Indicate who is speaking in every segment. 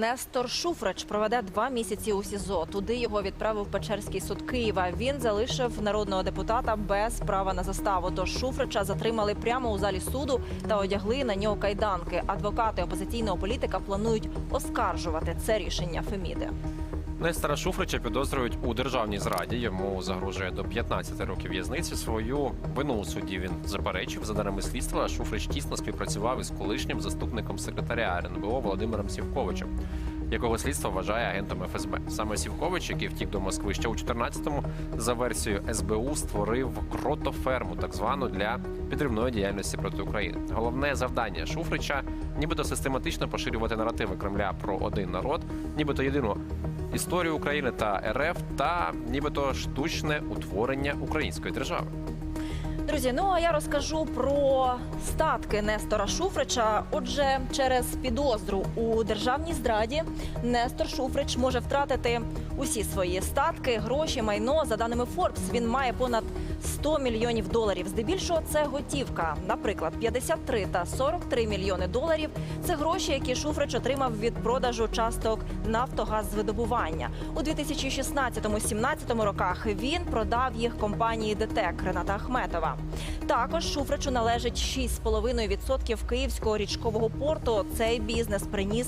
Speaker 1: Нестор Шуфрич проведе два місяці у СІЗО. Туди його відправив Печерський суд Києва. Він залишив народного депутата без права на заставу. Тож Шуфрича затримали прямо у залі суду та одягли на нього кайданки. Адвокати опозиційного політика планують оскаржувати це рішення Феміди.
Speaker 2: Нестора Шуфрича підозрюють у державній зраді. Йому загрожує до 15 років в'язниці. Свою вину у суді він заперечив. За даними слідства, Шуфрич тісно співпрацював із колишнім заступником секретаря РНБО Володимиром Сівковичем, якого слідство вважає агентом ФСБ. Саме Сівкович, який втік до Москви ще у 14-му, за версією СБУ створив кротоферму, так звану для підривної діяльності проти України. Головне завдання Шуфрича, нібито систематично поширювати наративи Кремля про один народ, нібито єдину історію України та РФ та нібито штучне утворення української держави.
Speaker 1: Друзі, ну а я розкажу про статки Нестора Шуфрича. Отже, через підозру у державній зраді Нестор Шуфрич може втратити усі свої статки, гроші, майно. За даними Forbes, він має понад 100 мільйонів доларів. Здебільшого це готівка. Наприклад, 53 та 43 мільйони доларів це гроші, які Шуфрич отримав від продажу часток Нафтогазвидобування. У 2016-17 роках він продав їх компанії ДТЕК Рената Ахметова. Також Шуфричу належить 6,5% київського річкового порту. Цей бізнес приніс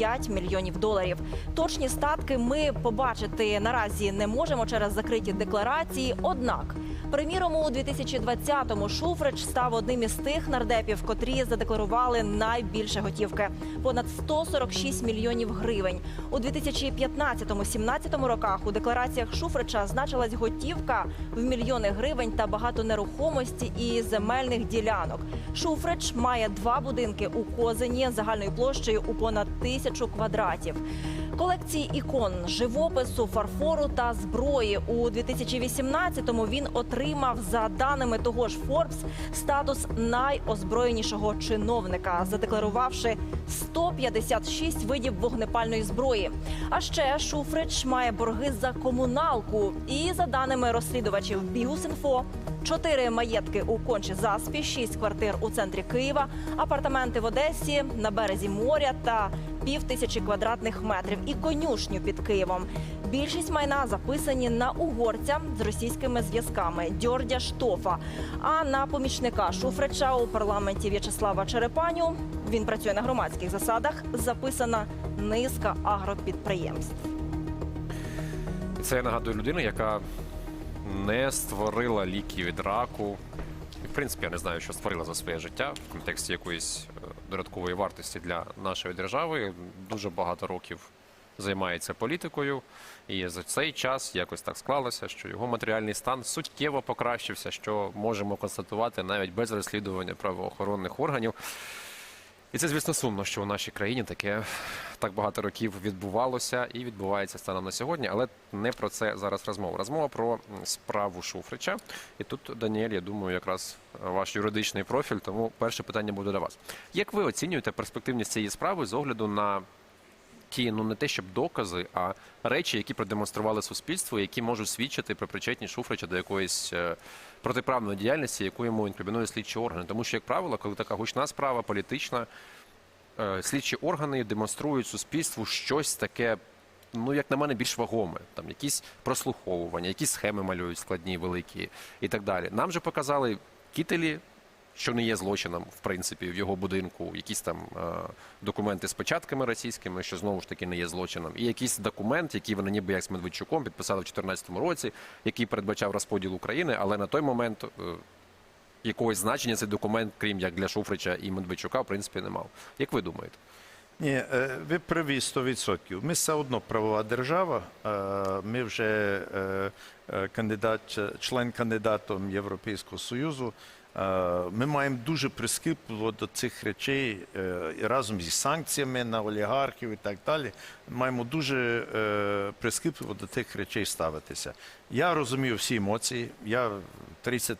Speaker 1: 5 мільйонів доларів. Точні статки ми побачити наразі не можемо через закриті декларації. Однак, приміром, у 2020-му Шуфрич став одним із тих нардепів, котрі задекларували найбільше готівки понад 146 мільйонів гривень. У 2015-17 роках у деклараціях Шуфрича значилась готівка в мільйони гривень та багато нерухомості і земельних ділянок. Шуфрич має два будинки у Козині загальною площею у понад тисячу квадратів. Колекції ікон, живопису, фарфору та зброї у 2018-му він отримав за даними того ж Forbes статус найозброєнішого чиновника, задекларувавши 156 видів вогнепальної зброї. А ще Шуфрич має борги за комуналку. І за даними розслідувачів Бігус.Інфо, чотири маєтки у кончі заспі, шість квартир у центрі Києва, апартаменти в Одесі на березі моря та пів тисячі квадратних метрів і конюшню під Києвом. Більшість майна записані на угорця з російськими зв'язками Дьордя Штофа. А на помічника Шуфрича у парламенті В'ячеслава Черепаню він працює на громадських засадах. Записана низка агропідприємств.
Speaker 2: Це я нагадую людину, яка не створила ліки від раку. І, в принципі, я не знаю, що створила за своє життя в контексті якоїсь е, додаткової вартості для нашої держави. Дуже багато років займається політикою, і за цей час якось так склалося, що його матеріальний стан суттєво покращився, що можемо констатувати навіть без розслідування правоохоронних органів. І це, звісно, сумно, що у нашій країні таке так багато років відбувалося і відбувається станом на сьогодні, але не про це зараз розмова. Розмова про справу Шуфрича. І тут, Даніель, я думаю, якраз е, ваш юридичний профіль, тому перше питання буде до вас. Як ви оцінюєте перспективність цієї справи з огляду на ті, ну не те, щоб докази, а речі, які продемонстрували суспільству, які можуть свідчити про причетність Шуфрича до якоїсь е, протиправної діяльності, яку йому інкримінує слідчі органи. Тому що, як правило, коли така гучна справа політична, е, слідчі органи демонструють суспільству щось таке. Ну, як на мене, більш вагоме, там якісь прослуховування, якісь схеми малюють складні, великі і так далі. Нам же показали кітелі, що не є злочином, в принципі, в його будинку, якісь там е, документи з печатками російськими, що знову ж таки не є злочином, і якийсь документ, який вони ніби як з Медведчуком підписали в 2014 році, який передбачав розподіл України, але на той момент. е, Якогось значення цей документ, крім як для Шуфрича і Медведчука, в принципі, не мав. Як ви думаєте?
Speaker 3: Ні, е, ви праві 100%. Ми все одно правова держава. Е, Ми вже е, кандидат, член кандидатом Європейського Союзу. Е, Ми маємо дуже прискіпливо до цих речей е, і разом зі санкціями на олігархів і так далі. Маємо дуже е, прискіпливо до тих речей ставитися. Я розумію всі емоції. Я 30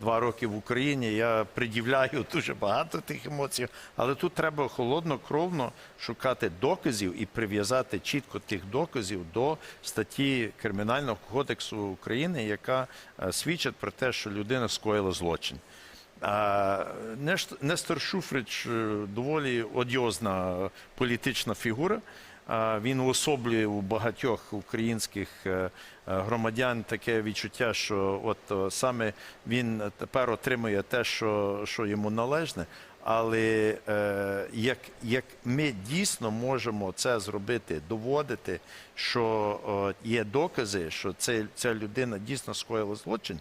Speaker 3: два роки в Україні. Я приділяю дуже багато тих емоцій, але тут треба холоднокровно шукати доказів і прив'язати чітко тих доказів до статті Кримінального кодексу України, яка свідчить про те, що людина скоїла злочин. Нестор Шуфрич е, доволі одіозна політична фігура. він уособлює у багатьох українських е, е, громадян таке відчуття, що от саме він тепер отримує те, що, що йому належне. Але як, як ми дійсно можемо це зробити, доводити, що є докази, що ця людина дійсно скоїла злочин,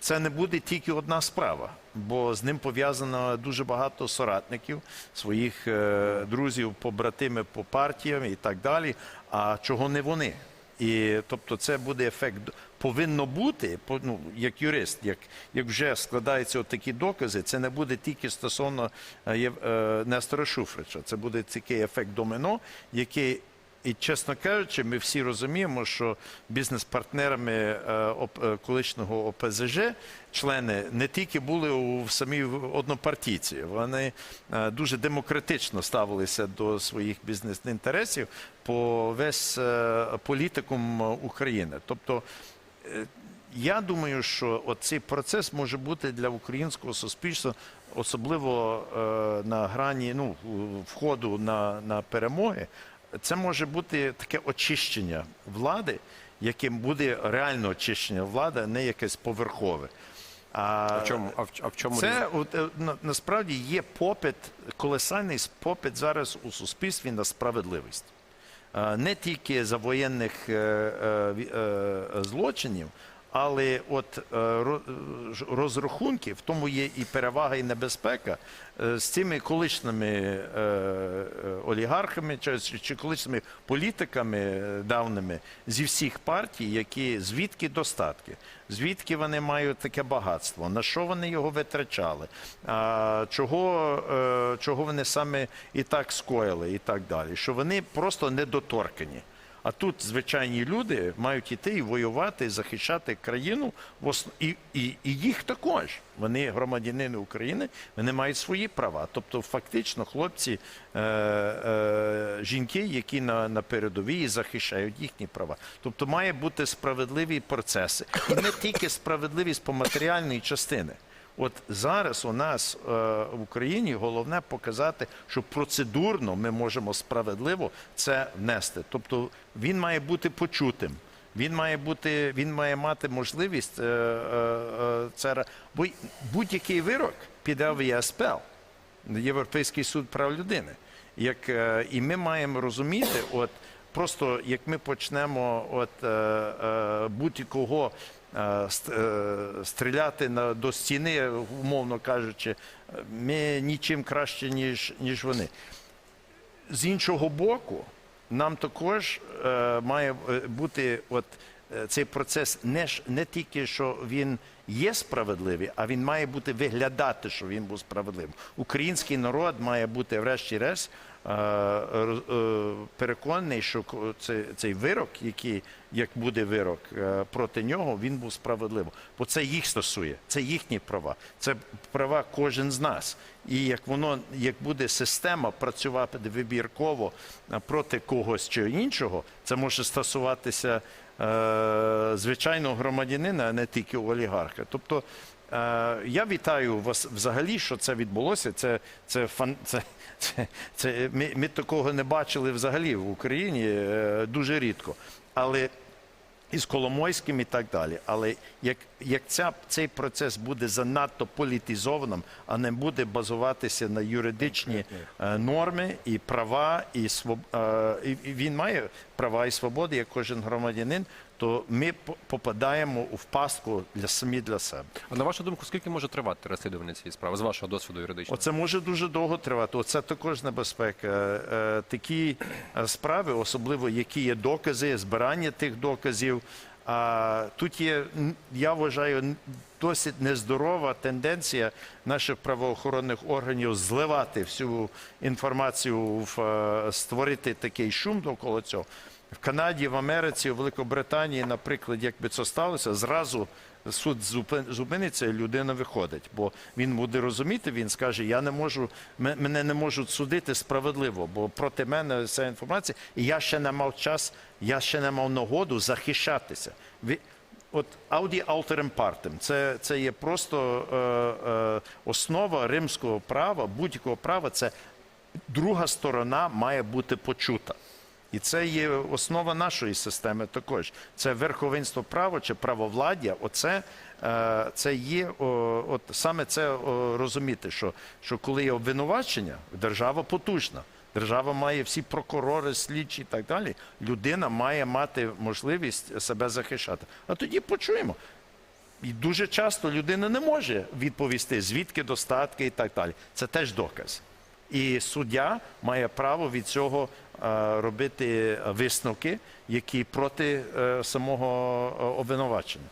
Speaker 3: це не буде тільки одна справа, бо з ним пов'язано дуже багато соратників, своїх е, друзів, побратими по партіям і так далі. А чого не вони? І тобто, це буде ефект. Повинно бути, ну, як юрист, як, як вже складаються от такі докази, це не буде тільки стосовно е, е, Нестора Шуфрича. Це буде такий ефект домино, який і чесно кажучи, ми всі розуміємо, що бізнес-партнерами е, е, колишнього ОПЗЖ члени не тільки були у самій однопартійці, вони е, дуже демократично ставилися до своїх бізнес-інтересів по весь політикум України. Тобто я думаю, що цей процес може бути для українського суспільства, особливо на грані ну, входу на, на перемоги. Це може бути таке очищення влади, яким буде реально очищення влади, а не якесь поверхове.
Speaker 2: А в чому, а в, а в чому
Speaker 3: Це от, е, на, насправді є попит, колосальний попит зараз у суспільстві на справедливість. Е, Не тільки за воєнних е, е, е, злочинів, але от е, е, розрахунки, в тому є і перевага, і небезпека е, з цими колишніми олігархами чи, колишніми політиками давними зі всіх партій, які звідки достатки, звідки вони мають таке багатство, на що вони його витрачали, чого, чого вони саме і так скоїли, і так далі. Що вони просто недоторкані. А тут звичайні люди мають іти і воювати, захищати країну і, і, і їх також. Вони громадянини України, вони мають свої права. Тобто, фактично, хлопці, е, е, жінки, які на, на передовій захищають їхні права. Тобто, має бути справедливі процеси, і не тільки справедливість по матеріальній частини. От зараз у нас е, в Україні головне показати, що процедурно ми можемо справедливо це внести. Тобто він має бути почутим. Він має бути, він має мати можливість е, е, е, це бо будь-який вирок піде в ЄСПЛ, Європейський суд прав людини. Як, е, і ми маємо розуміти, от просто як ми почнемо от, е, е, е, стріляти на, до стіни, умовно кажучи, е, ми нічим краще, ніж, ніж вони. З іншого боку, нам також е, має е, бути от, е, цей процес не, не тільки, що він є справедливий, а він має бути виглядати, що він був справедливим. Український народ має бути, врешті-решт, е, е, переконаний, що цей, вирок, який як буде вирок е, проти нього, він був справедливим. Бо це їх стосує, це їхні права, це права кожен з нас. І як воно, як буде система працювати вибірково е, проти когось чи іншого, це може стосуватися е, звичайного громадянина, а не тільки олігарха. Тобто е, я вітаю вас взагалі, що це відбулося. Це, це, фан, це, це, це ми, ми такого не бачили взагалі в Україні е, дуже рідко. Але із Коломойським і так далі. Але як, як ця, цей процес буде занадто політизованим, а не буде базуватися на юридичні е, норми і права, і, своб... е, і він має права і свободи, як кожен громадянин, то ми попадаємо в пастку для самі для себе.
Speaker 2: А на вашу думку, скільки може тривати розслідування цієї справи з вашого досвіду юридичного?
Speaker 3: Оце може дуже довго тривати. Оце також небезпека. Е, Такі е, справи, особливо які є докази, збирання тих доказів. А тут є, я вважаю, досить нездорова тенденція наших правоохоронних органів зливати всю інформацію, в, е, створити такий шум довкола цього. В Канаді, в Америці, в Великобританії, наприклад, як би це сталося, зразу суд зупиниться, і людина виходить. Бо він буде розуміти, він скаже: Я не можу, мене не можуть судити справедливо, бо проти мене ця інформація, і я ще не мав час, я ще не мав нагоду захищатися. От ауді алтерем партем, це, це є просто е, е, основа римського права, будь-якого права. Це друга сторона має бути почута. І це є основа нашої системи також. Це верховенство права чи правовладдя. Оце е, це є от саме це розуміти, що, що коли є обвинувачення, держава потужна. Держава має всі прокурори, слідчі і так далі. Людина має мати можливість себе захищати. А тоді почуємо. І дуже часто людина не може відповісти, звідки достатки і так далі. Це теж доказ. І суддя має право від цього робити висновки, які проти е, самого е, обвинувачення.